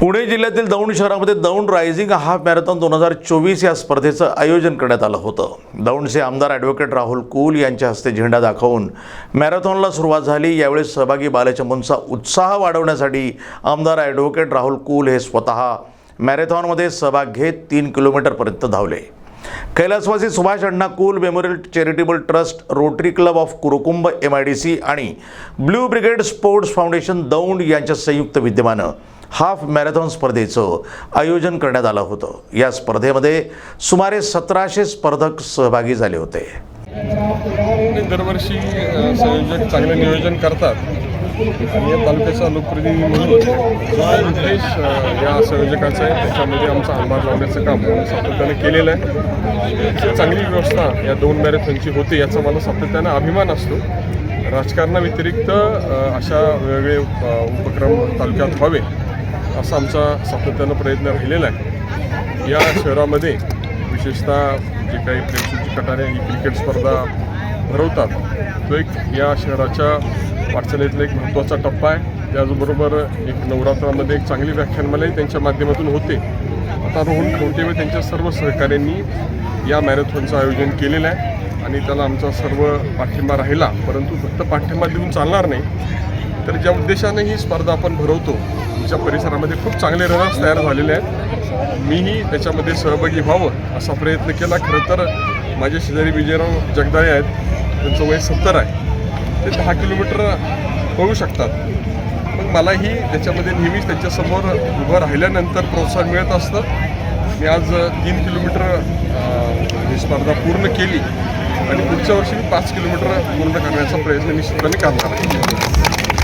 पुणे जिल्ह्यातील दौंड शहरामध्ये Daund rising half marathon दोन हजार चोवीस या स्पर्धेचं आयोजन करण्यात आलं होतं. दौंडचे आमदार ॲडव्होकेट राहुल कुल यांच्या हस्ते झेंडा दाखवून मॅरेथॉनला सुरुवात झाली. यावेळी सहभागी बालचमूंचा उत्साह वाढवण्यासाठी आमदार ॲडव्होकेट राहुल कुल हे स्वतः मॅरेथॉनमध्ये सहभाग घेत तीन किलोमीटरपर्यंत धावले. कैलासवासी Subhash Anna Kul memorial charitable trust rotary club of Kurkumbh M I D C आणि blue brigade sports foundation Daund यांच्या संयुक्त विद्यमानं हाफ मॅरेथॉन स्पर्धेचं आयोजन करण्यात आलं होतं. या स्पर्धेमध्ये सुमारे सतराशे स्पर्धक सहभागी झाले होते. दरवर्षी संयोजक चांगले नियोजन करतात. आणि या तालुक्याचा लोकप्रतिनिधी म्हणून उद्देश या संयोजकाचा आहे त्याच्यामध्ये आमचा हातभार लावण्याचं काम सातत्याने केलेलं आहे. चांगली व्यवस्था या दोन मॅरेथॉनची होते याचा मला सातत्यानं अभिमान असतो. राजकारणाव्यतिरिक्त अशा वेगवेगळे उपक्रम तालुक्यात व्हावे. असा आमचा सातत्यानं प्रयत्न राहिलेला आहे. या शहरामध्ये विशेषतः जे काही प्रेमसूची कटारे ही क्रिकेट स्पर्धा भरवतात तो एक या शहराच्या वाटचालीतला एक महत्त्वाचा टप्पा आहे. त्याचबरोबर एक नवरात्रामध्ये एक चांगली व्याख्यानमालाही त्यांच्या माध्यमातून होते. आता रोहन खवटे व त्यांच्या सर्व सहकाऱ्यांनी या मॅरेथॉनचं आयोजन केलेलं आहे आणि त्याला आमचा सर्व पाठिंबा राहिला परंतु फक्त पाठिंबा देऊन चालणार नाही. तर ज्या उद्देशाने ही स्पर्धा आपण भरवतो आमच्या परिसरामध्ये खूप चांगले रनर्स तयार झालेले आहेत. मीही त्याच्यामध्ये सहभागी व्हावं असा प्रयत्न केला. खरं तर माझे शेजारी विजयराव जगदाळे आहेत. त्यांचं वय सत्तर आहे. ते दहा किलोमीटर पळू शकतात. मग मलाही त्याच्यामध्ये नेहमीच त्यांच्यासमोर उभं राहिल्यानंतर प्रोत्साहन मिळत असतं. मी आज तीन किलोमीटर ही स्पर्धा पूर्ण केली आणि पुढच्या वर्षी मी पाच किलोमीटर पूर्ण करण्याचा प्रयत्न निश्चितपणे करणार आहे.